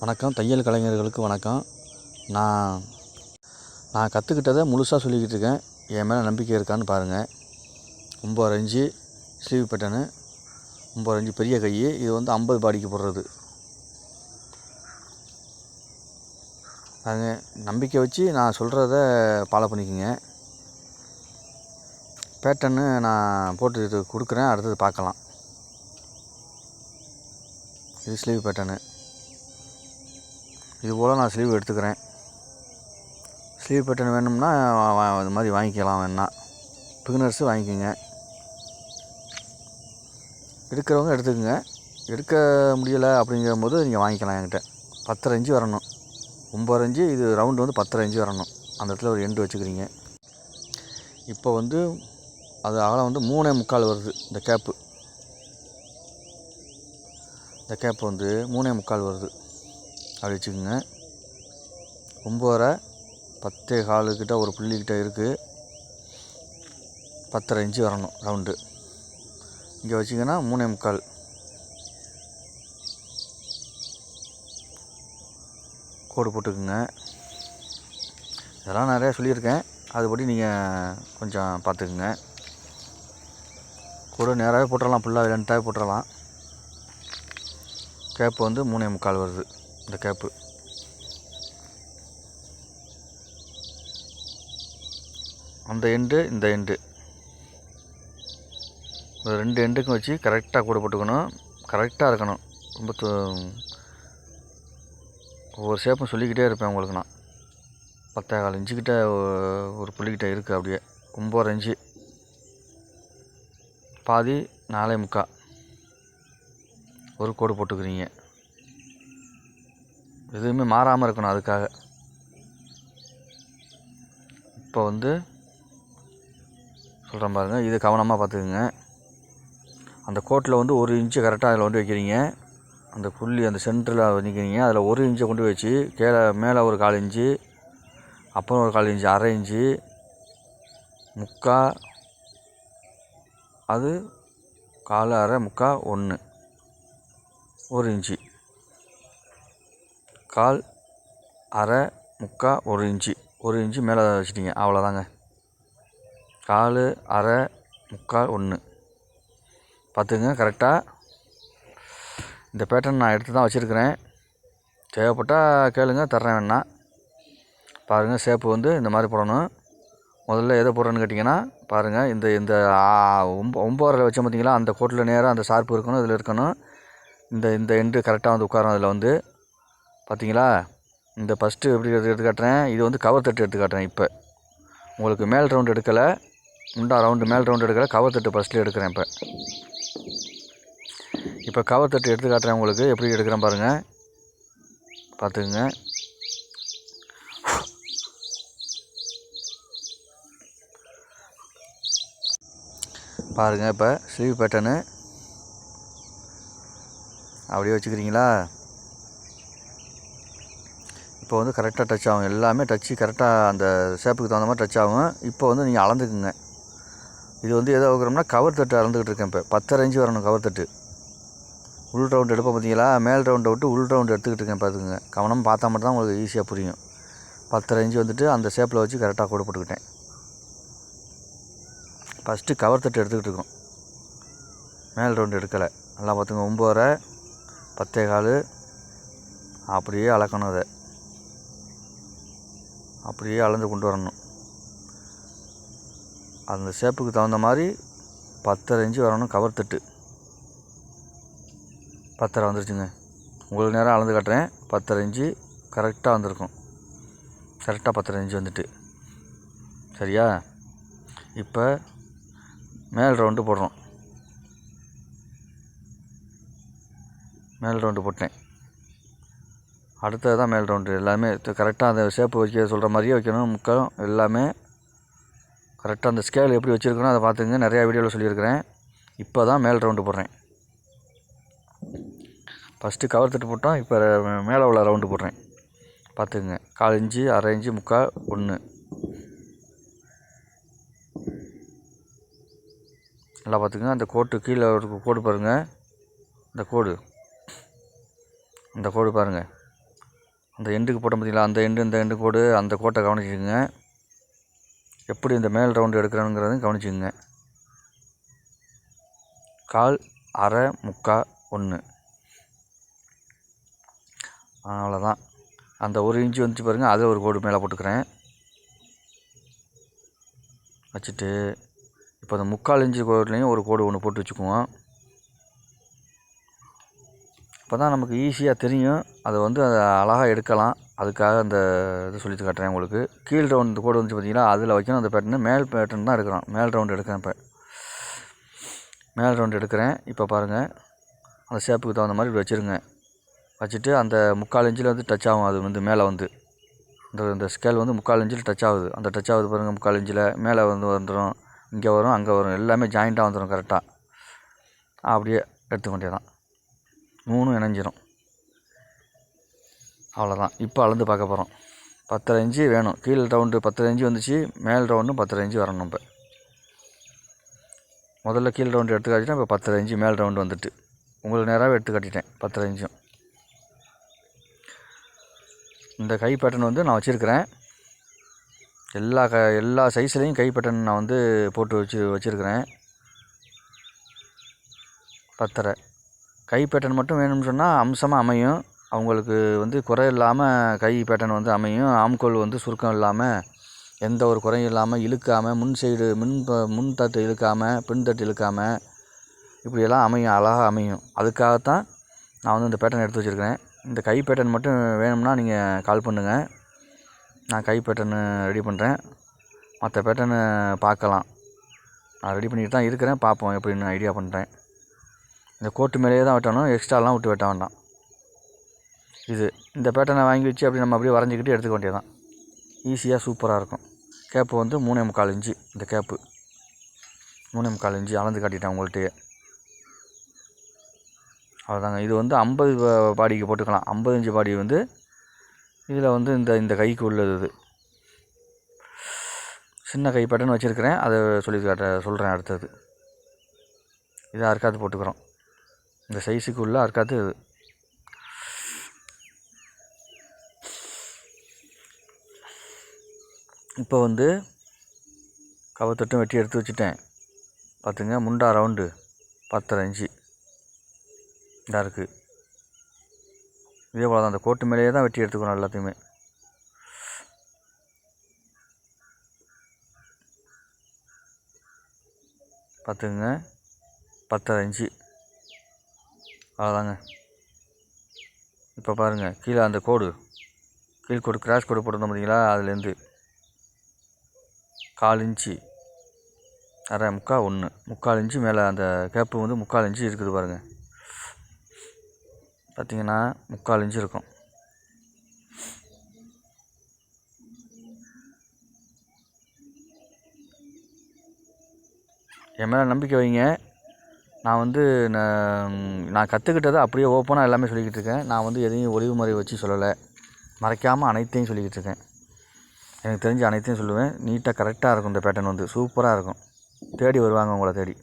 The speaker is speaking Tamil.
வணக்கம். தையல் கலைஞர்களுக்கு வணக்கம். நான் நான் கற்றுக்கிட்டதை முழுசாக சொல்லிக்கிட்டு இருக்கேன். என் மேலே நம்பிக்கை இருக்கான்னு பாருங்கள் ஒம்பது அஞ்சு ஸ்லீவ் பட்டனு ஒம்பது அஞ்சு பெரிய கை இது வந்து ஐம்பது பாடிக்கு போடுறது. பாருங்க நம்பிக்கை வச்சு நான் சொல்கிறத ஃபாலோ பண்ணிக்கோங்க. பேட்டர்னு நான் போட்டு இது கொடுக்குறேன். அடுத்தது பார்க்கலாம். இது ஸ்லீவ் பேட்டர்னு இது போல் நான் ஸ்லீவ் எடுத்துக்கிறேன். ஸ்லீவ் பேட்டர்ன் வேணும்னா இது மாதிரி வாங்கிக்கலாம் வேணா. பிகினர்ஸு வாங்கிக்கோங்க. எடுக்கிறவங்க எடுத்துக்கோங்க. எடுக்க முடியலை அப்படிங்கும்போது நீங்கள் வாங்கிக்கலாம் என்கிட்ட. பத்தரை இன்ச்சு வரணும். ஒம்பது இன்ச்சு இது ரவுண்டு வந்து பத்தரை இன்ச்சு வரணும். அந்த இடத்துல ஒரு எண்டு வச்சுக்கிறீங்க. இப்போ வந்து அது அகலம் வந்து மூணே முக்கால் வருது இந்த கேப்பு இந்த கேப் வந்து மூணே முக்கால் வருது. அப்படி வச்சுக்கோங்க ஒம்போதரை பத்தே காலுக்கிட்ட ஒரு புள்ளிக்கிட்ட இருக்குது பத்தரை இன்ச்சு வரணும் ரவுண்டு. இங்கே வச்சிங்கன்னா மூணே முக்கால். கோடு போட்டுக்குங்க. இதெல்லாம் நிறையா சொல்லியிருக்கேன். அதுபடி நீங்கள் கொஞ்சம் பார்த்துக்குங்க. கூட நேராகவே போட்டுடலாம் ஃபுல்லாக லென்த்தாகவே போட்டுடலாம் கேப்பு வந்து மூணே முக்கால் வருது. இந்த கேப்பு. அந்த எண்டு இந்த எண்டு இந்த ரெண்டு எண்டுக்கும் வச்சு கரெக்டாக கூட போட்டுக்கணும். கரெக்டாக இருக்கணும். ரொம்ப ஒவ்வொரு ஷேப்பும் சொல்லிக்கிட்டே இருப்பேன் உங்களுக்கு நான். பத்தே கால் இன்ச்சுக்கிட்ட ஒரு புள்ளிக்கிட்ட இருக்குது அப்படியே. ஒம்பது இன்ச்சு பாதி நாலே முக்கா. ஒரு கோடு போட்டுக்கிறீங்க. எதுவுமே மாறாமல் இருக்கணும் அதுக்காக. இப்போ வந்து சொல்கிறேன் பாருங்கள் இது கவனமாக பார்த்துக்குங்க. அந்த கோட்டில் வந்து ஒரு இன்ச்சு கரெக்டாக அதில் கொண்டு வைக்கிறீங்க. அந்த புள்ளி அந்த சென்டரில் நிற்கிறீங்க அதில் ஒரு இன்ச்சை கொண்டு வச்சு கீழே மேலே ஒரு கால் இன்ச்சு அப்புறம் ஒரு கால் இன்ச்சு அரை இன்ச்சு முக்கா அது கால் அரை முக்கா ஒன்று ஒரு இன்ச்சு கால் அரை முக்கா ஒரு இன்ச்சு. ஒரு இன்ச்சு மேலே வச்சுட்டிங்க. அவ்வளோதாங்க. கால் அரை முக்கால் ஒன்று. பார்த்துங்க கரெக்டாக இந்த பேட்டர்ன் நான் எடுத்து தான் வச்சுருக்கிறேன். தேவைப்பட்டால் கேளுங்க. தர்றேன் வேணா. பாருங்கள் ஷேப்பு வந்து இந்த மாதிரி போடணும். முதல்ல எதை போடுறேன்னு கேட்டிங்கன்னா பாருங்கள் இந்த இந்த ஒம்ப ஒம்போரில் வச்சோம் பார்த்தீங்களா? அந்த கோட்டில் நேராக அந்த ஷார்ப்பு இருக்கணும். இதில் இருக்கணும். இந்த இந்த எண்டு கரெக்டாக வந்து உட்காரும் அதில் வந்து பார்த்தீங்களா இந்த ஃபஸ்ட்டு எப்படி எடுத்து எடுத்து காட்டுறேன்? இது வந்து கவர் தட்டு எடுத்து காட்டுறேன் இப்போ. உங்களுக்கு மேல் ரவுண்டு எடுக்கலை. முண்டா ரவுண்டு மேல் ரவுண்டு எடுக்கலை. கவர் தட்டு ஃபஸ்ட்டு எடுக்கிறேன் இப்போ. இப்போ கவர் தட்டு எடுத்து காட்டுறேன் உங்களுக்கு. எப்படி எடுக்கிறேன் பாருங்கள் பார்த்துக்குங்க பாருங்கள் இப்போ ஸ்லீவ் பேட்டர்னு அப்படியே வச்சுக்கிறீங்களா? இப்போ வந்து கரெக்டாக டச் ஆகும். எல்லாமே டச்சு கரெக்டாக அந்த ஷேப்புக்கு தகுந்த மாதிரி டச் ஆகும். இப்போ வந்து நீங்கள் அளந்துக்குங்க. இது வந்து எதோ வைக்கிறோம்னா கவர் தட்டு அளந்துக்கிட்டு இருக்கேன் இப்போ. பத்தரை இன்ச்சு வரணும் கவர் தட்டு. உள் ரவுண்டு எடுப்போம் பார்த்தீங்களா? மேல் ரவுண்டை விட்டு உள் ரவுண்டு எடுத்துக்கிட்டு இருக்கேன் பார்த்துக்குங்க. கவனம் பார்த்தா மட்டும் தான் உங்களுக்கு ஈஸியாக புரியும். பத்தரை இன்ச்சு வந்துட்டு அந்த ஷேப்பில் வச்சு கரெக்டாக கூட போட்டுக்கிட்டேன். ஃபஸ்ட்டு கவர் தட்டு எடுத்துக்கிட்டு இருக்கோம். மேல் ரவுண்டு எடுக்கலை. நல்லா பார்த்துங்க. ஒம்போதரை பத்தே கால் அப்படியே அளக்கணும் அதை. அப்படியே அளந்து கொண்டு வரணும். அந்த ஷேப்புக்கு தகுந்த மாதிரி பத்தரை இன்ச்சு வரணும் கவர் தட்டு. பத்தரை வந்துருச்சுங்க. உங்களுக்கு நேரம் அளந்து காட்டுறேன். பத்தரை இன்ச்சு கரெக்டாக வந்திருக்கும். கரெக்டாக பத்தரை இன்ச்சு வந்துட்டு. சரியா? இப்போ மேல் ரவுண்டு போடுறோம். மேல் ரவுண்டு போட்டேன். அடுத்தது தான் மேல் ரவுண்டு எல்லாமே கரெக்டாக அந்த ஷேப்பு வைக்க சொல்கிற மாதிரியே வைக்கணும். முக்கம் எல்லாமே கரெக்டாக அந்த ஸ்கேல் எப்படி வச்சுருக்கணும் அதை பார்த்துங்க. நிறையா வீடியோவில் சொல்லியிருக்கிறேன். இப்போ தான் மேல் ரவுண்டு போடுறேன். ஃபஸ்ட்டு கவர் தட்டு போட்டோம் இப்போ மேலே உள்ள ரவுண்டு போடுறேன். பார்த்துக்குங்க. கால் இன்ச்சு அரை இஞ்சி முக்கால் ஒன்று நல்லா பார்த்துக்குங்க. அந்த கோட்டு கீழே ஒரு கோடு பாருங்கள் இந்த கோடு. இந்த கோடு பாருங்கள் அந்த எண்டுக்கு போட்டோம் பார்த்தீங்களா? அந்த எண்டு இந்த எண்டு கோடு அந்த கோட்டை கவனிச்சுக்கோங்க. எப்படி இந்த மேல் ரவுண்டு எடுக்கிறோங்கிறதையும் கவனிச்சுக்கோங்க. கால் அரை முக்கா ஒன்று. அவ்வளோதான் அந்த ஒரு இன்ச்சு வந்துச்சு பாருங்கள் அதை ஒரு கோடு மேலே போட்டுக்கிறேன். வச்சுட்டு இப்போ அந்த முக்கால் இன்ச்சு கோட்லேயும் ஒரு கோடு ஒன்று போட்டு வச்சுக்குவோம். அப்போ தான் நமக்கு ஈஸியாக தெரியும். அதை வந்து அதை அழகாக எடுக்கலாம். அதுக்காக அந்த இது சொல்லி காட்டுறேன் உங்களுக்கு. கீழ் ரவுண்டு கோடு வந்துச்சு பார்த்தீங்களா அதில் வைக்கணும். அந்த பேட்டர்னு மேல் பேட்டர்ன் தான் எடுக்கிறோம் மேல் ரவுண்டு எடுக்கிறேன் இப்போ. மேல் ரவுண்டு எடுக்கிறேன். இப்போ பாருங்கள் அந்த ஷேப்புக்கு தகுந்த மாதிரி இப்படி வச்சுருங்க. வச்சுட்டு அந்த முக்கால் இன்ச்சில் வந்து டச் ஆகும். அது வந்து மேலே வந்து. இந்த இந்த ஸ்கேல் வந்து முக்கால் இன்ச்சில் டச் ஆகுது. அந்த டச் ஆகுது பாருங்கள் முக்கால் இன்ச்சில். மேலே வந்து வந்துடும் இங்கே வரும் அங்கே வரும். எல்லாமே ஜாயிண்ட்டாக வந்துடும் கரெக்டாக அப்படியே எடுத்துக்க வேண்டியதான் மூணும் இணைஞ்சிரும். அவ்வளோதான் இப்போ அளந்து பார்க்க போகிறோம் பத்தரை இன்ச்சு வேணும். கீழ் ரவுண்டு பத்தரை இன்ச்சு வந்துச்சு. மேல் ரவுண்டும் பத்தரை இன்ச்சு வரணும் இப்போ. முதல்ல கீழ் ரவுண்டு எடுத்து காட்டிட்டேன். இப்போ பத்தரை இன்ச்சு மேல் ரவுண்டு வந்துட்டு. உங்களுக்கு நேராகவே எடுத்து காட்டிட்டேன். பத்தரை இன்ச்சும். இந்த கை பேட்டர்ன் வந்து நான் வச்சுருக்கிறேன். எல்லா க எல்லா சைஸ்லேயும் கை பேட்டர்ன் நான் வந்து போட்டு வச்சு வச்சுருக்கிறேன். பத்தரை. கை பேட்டர்ன் மட்டும் வேணும்னு சொன்னால் அம்சமாக அமையும். அவங்களுக்கு வந்து குறை இல்லாமல் கை பேட்டர்ன் வந்து அமையும். ஆம்கோல் வந்து சுருக்கம் இல்லாமல் எந்த ஒரு குறையும் இல்லாமல் இழுக்காமல் முன் சைடு முன் ப முன் தட்டு இழுக்காமல் பின் தட்டு இழுக்காமல் இப்படியெல்லாம் அமையும் அழகாக அமையும். அதுக்காகத்தான் நான் வந்து இந்த பேட்டர்ன் எடுத்து வச்சுருக்கிறேன். இந்த கை பேட்டர்ன் மட்டும் வேணும்னா நீங்கள் கால் பண்ணுங்கள் நான் கை பேட்டர்னு ரெடி பண்ணுறேன் மற்ற பேட்டர்னு பார்க்கலாம். நான் ரெடி பண்ணிட்டு தான் இருக்கிறேன். பார்ப்போம் எப்படின்னு ஐடியா பண்ணுறேன் இந்த கோட்டு மேலேயே தான் வெட்டணும் எக்ஸ்ட்ராலாம் விட்டு வெட்ட வேண்டாம். இது இந்த பேட்டர்னை வாங்கி வச்சு அப்படி நம்ம அப்படியே வரைஞ்சிக்கிட்டு எடுத்துக்க வேண்டியதான் ஈஸியாக சூப்பராக இருக்கும். கேப்பு வந்து மூணே முக்கால் இன்ச்சு இந்த கேப்பு மூணே முக்கால் இன்ச்சு அளந்து காட்டிட்டேன் உங்கள்கிட்டயே. அவ்வளோதாங்க இது வந்து ஐம்பது பாடிக்கு போட்டுக்கலாம். ஐம்பது இன்ச்சு பாடி வந்து இதில் வந்து இந்த இந்த கைக்கு உள்ளது இது. சின்ன கை பட்டன் வச்சுருக்கிறேன். அதை சொல்லி காட்ட சொல்கிறேன் அடுத்தது. இது அறுக்காத்து போட்டுக்கிறோம். இந்த சைஸுக்கு உள்ள இருக்காது அது இப்போ வந்து கவத்தட்டும் வெட்டி எடுத்து வச்சுட்டேன். பார்த்துங்க முண்டா ரவுண்டு பத்தரை இன்ச்சு இதாக இருக்குது இதே போல் தான் அந்த கோட்டு மேலேயே தான் வெட்டி எடுத்துக்கணும் எல்லாத்தையுமே. பார்த்துக்குங்க பத்தரை இன்ச்சு அவ்வளோதாங்க. இப்போ பாருங்கள் கீழே அந்த கோடு. கீழ் கோடு கிராஸ் கோடு போட்டிருந்தோம் பார்த்தீங்களா? அதுலேருந்து கால் இன்ச்சு. அரை முக்கால் ஒன்று. முக்கால் இன்ச்சு மேலே அந்த கேப்பு வந்து முக்கால் இன்ச்சு இருக்குது பாருங்கள் பார்த்தீங்கன்னா முக்கால் இன்ச்சு இருக்கும். என் மேலே நம்பிக்கை வைங்க. நான் வந்து நான் நான் கற்றுக்கிட்டதை அப்படியே ஓப்பனாக எல்லாமே சொல்லிக்கிட்டு இருக்கேன். நான் வந்து எதையும் ஒளிவு முறை வச்சு சொல்லலை. மறைக்காமல் அனைத்தையும் சொல்லிக்கிட்டு இருக்கேன். எனக்கு தெரிஞ்ச அனைத்தையும் சொல்லுவேன். நீட்டாக கரெக்டாக இருக்கும் இந்த பேட்டர்ன் வந்து. சூப்பராக இருக்கும். தேடி வருவாங்க உங்களை தேடி.